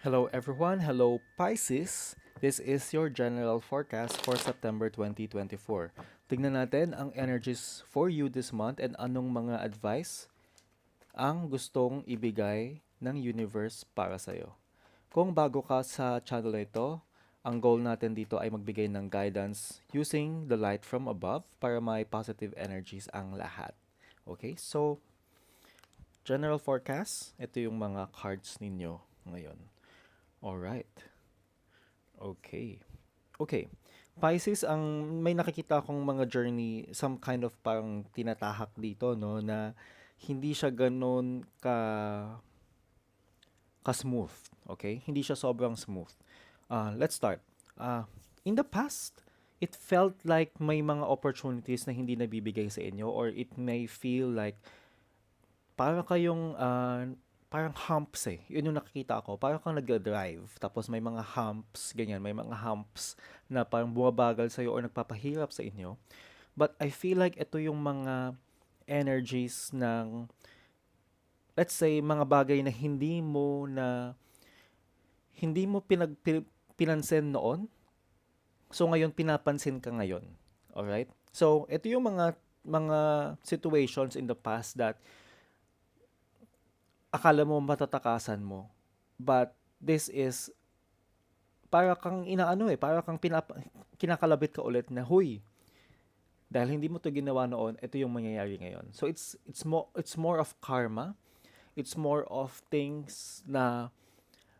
Hello everyone, hello Pisces. This is your general forecast for September 2024. Tingnan natin ang energies for you this month and anong mga advice ang gustong ibigay ng universe para sa'yo. Kung bago ka sa channel na ito, ang goal natin dito ay magbigay ng guidance using the light from above para may positive energies ang lahat. Okay, so general forecast, ito yung mga cards ninyo ngayon. Alright. Okay. Okay. Pisces, ang may nakikita akong mga journey, some kind of parang tinatahak dito, no, na hindi siya ganun ka ka-smooth. Okay? Hindi siya sobrang smooth. Uh, let's start. Uh, in the past, it felt like may mga opportunities na hindi nabibigay sa inyo or it may feel like para kayong uh, parang humps eh. Yun yung nakikita ko. Parang kang nag-drive, tapos may mga humps, ganyan. May mga humps na parang bumabagal sa'yo or nagpapahirap sa inyo. But I feel like ito yung mga energies ng, let's say, mga bagay na hindi mo na, hindi mo pinag, pinansin noon. So ngayon, pinapansin ka ngayon. Alright? So, ito yung mga mga situations in the past that akala mo matatakasan mo. But this is para kang inaano eh, para kang pinap- kinakalabit ka ulit na, huy, dahil hindi mo to ginawa noon, ito yung mangyayari ngayon. So it's it's more it's more of karma. It's more of things na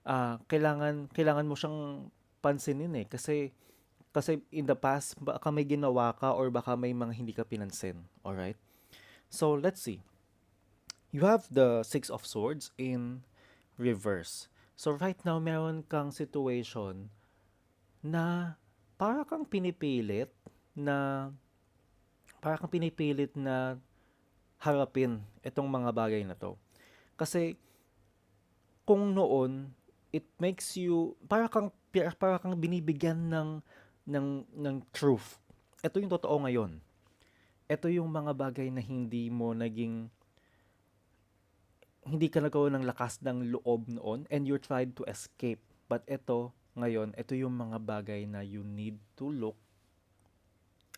uh, kailangan kailangan mo siyang pansinin eh kasi kasi in the past baka may ginawa ka or baka may mga hindi ka pinansin. All right? So let's see you have the Six of Swords in reverse. So right now, meron kang situation na para kang pinipilit na para kang pinipilit na harapin itong mga bagay na to. Kasi kung noon it makes you para kang para kang binibigyan ng ng ng truth. Ito yung totoo ngayon. Ito yung mga bagay na hindi mo naging hindi ka nagkaroon ng lakas ng loob noon and you tried to escape. But ito, ngayon, ito yung mga bagay na you need to look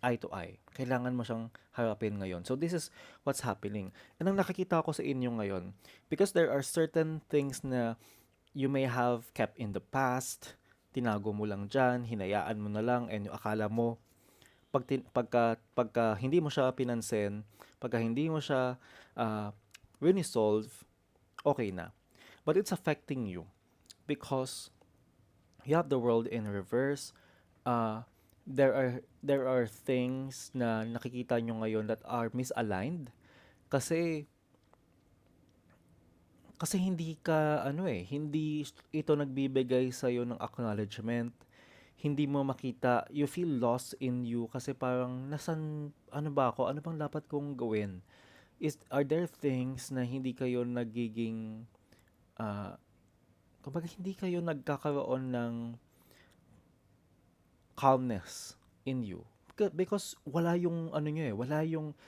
eye to eye. Kailangan mo siyang harapin ngayon. So this is what's happening. And ang nakikita ko sa inyo ngayon, because there are certain things na you may have kept in the past, tinago mo lang dyan, hinayaan mo na lang, and yung akala mo, pag, pagka, pagka hindi mo siya pinansin, pagka hindi mo siya uh, resolve, okay na. But it's affecting you because you have the world in reverse. Uh, there are there are things na nakikita nyo ngayon that are misaligned kasi kasi hindi ka ano eh hindi ito nagbibigay sa iyo ng acknowledgement hindi mo makita you feel lost in you kasi parang nasan ano ba ako ano bang dapat kong gawin is are there things na hindi kayo nagiging uh, kumbaga hindi kayo nagkakaroon ng calmness in you? Because wala yung ano nyo eh wala yung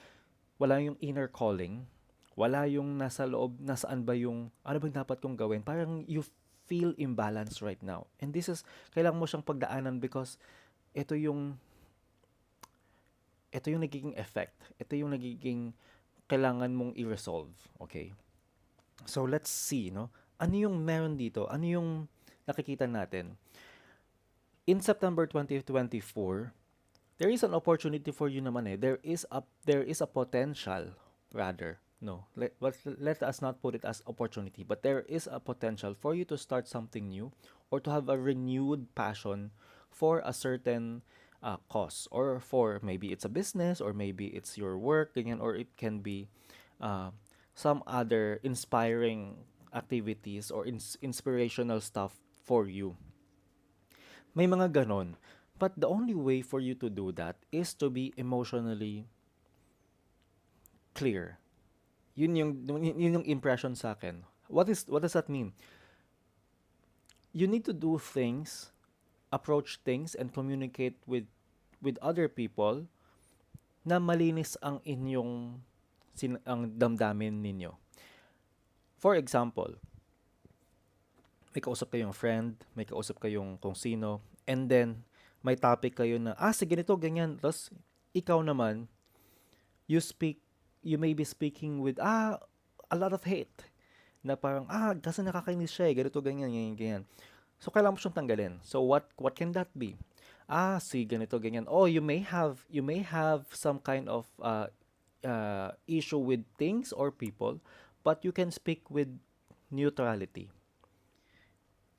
wala yung inner calling. Wala yung nasa loob nasaan ba yung ano bang dapat kong gawin? Parang you feel imbalance right now. And this is kailangan mo siyang pagdaanan because ito yung ito yung nagiging effect. Ito yung nagiging kailangan mong i-resolve. Okay? So, let's see, no? Ano yung meron dito? Ano yung nakikita natin? In September 2024, there is an opportunity for you naman eh. There is a, there is a potential, rather, no. Let, let, let us not put it as opportunity, but there is a potential for you to start something new or to have a renewed passion for a certain uh, cause or for maybe it's a business or maybe it's your work ganyan or it can be uh, some other inspiring activities or ins- inspirational stuff for you. May mga ganon. But the only way for you to do that is to be emotionally clear. Yun yung yun yung impression sa akin. What is what does that mean? You need to do things approach things and communicate with with other people na malinis ang inyong sin- ang damdamin ninyo. For example, may kausap kayong friend, may kausap kayong kung sino, and then may topic kayo na, ah, sige ganito, ganyan. Tapos, ikaw naman, you speak, you may be speaking with, ah, a lot of hate. Na parang, ah, kasi nakakainis siya eh, ganito, ganyan, ganyan, ganyan. So, kailangan mo siyang tanggalin. So, what, what can that be? Ah, si ganito, ganyan. Oh, you may have, you may have some kind of uh, uh, issue with things or people, but you can speak with neutrality.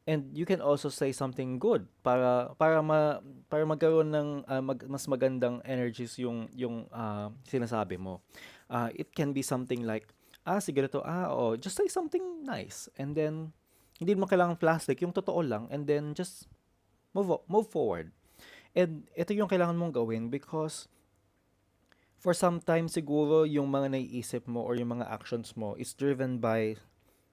And you can also say something good para para ma, para magkaroon ng ah, mag- mas magandang energies yung yung ah, sinasabi mo. Ah, it can be something like ah sige to ah oh just say something nice and then hindi mo kailangan plastic yung totoo lang and then just move move forward. And ito yung kailangan mong gawin because for some time siguro yung mga naiisip mo or yung mga actions mo is driven by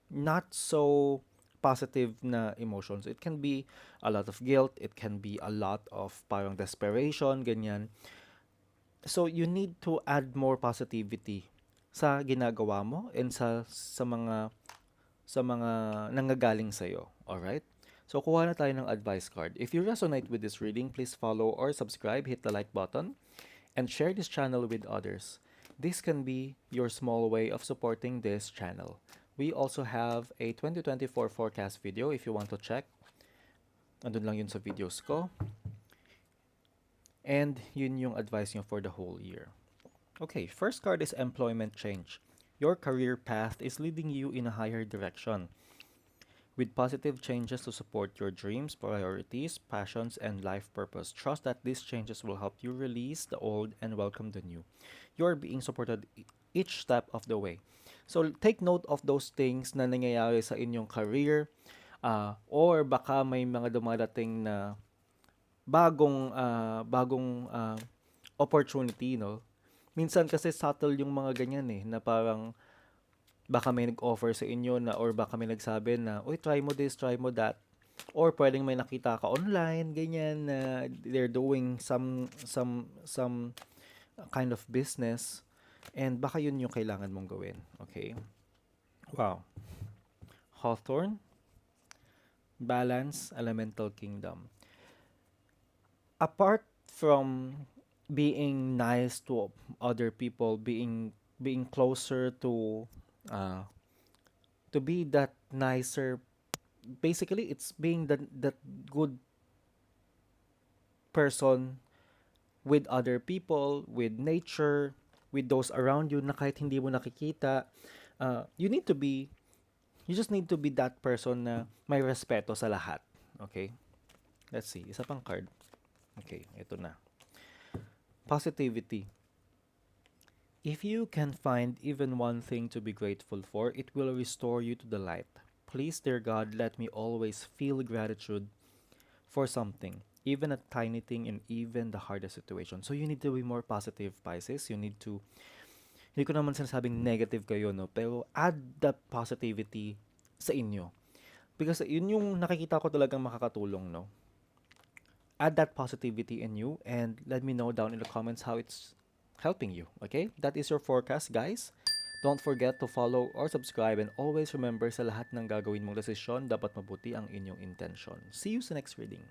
not so positive na emotions. It can be a lot of guilt, it can be a lot of parang desperation, ganyan. So you need to add more positivity sa ginagawa mo and sa sa mga sa mga nanggagaling sa iyo. All right? So kuha na tayo ng advice card. If you resonate with this reading, please follow or subscribe, hit the like button, and share this channel with others. This can be your small way of supporting this channel. We also have a 2024 forecast video if you want to check. Andun lang yun sa videos ko. And yun yung advice nyo for the whole year. Okay, first card is employment change. Your career path is leading you in a higher direction with positive changes to support your dreams, priorities, passions, and life purpose. Trust that these changes will help you release the old and welcome the new. You're being supported e- each step of the way. So take note of those things na nangyayari sa inyong career ah, or baka may mga dumadating na bagong ah, bagong ah, opportunity, no? Minsan kasi subtle yung mga ganyan eh, na parang baka may nag-offer sa inyo na or baka may nagsabi na, uy, try mo this, try mo that. Or pwedeng may nakita ka online, ganyan, na they're doing some, some, some kind of business. And baka yun yung kailangan mong gawin. Okay? Wow. Hawthorne, Balance, Elemental Kingdom. Apart from being nice to other people, being being closer to uh, to be that nicer basically it's being that that good person with other people with nature with those around you na kahit hindi mo nakikita. Uh, you need to be you just need to be that person na may respeto sa lahat okay? Let's see isa pang card. Okay ito na. Positivity If you can find even one thing to be grateful for, it will restore you to the light. Please, dear God, let me always feel gratitude for something, even a tiny thing in even the hardest situation. So you need to be more positive, Pisces. You need to, hindi ko naman sinasabing negative kayo, no? Pero add that positivity sa inyo. Because yun yung nakikita ko talagang makakatulong, no? Add that positivity in you and let me know down in the comments how it's helping you. Okay? That is your forecast, guys. Don't forget to follow or subscribe and always remember sa lahat ng gagawin mong desisyon, dapat mabuti ang inyong intention. See you sa next reading.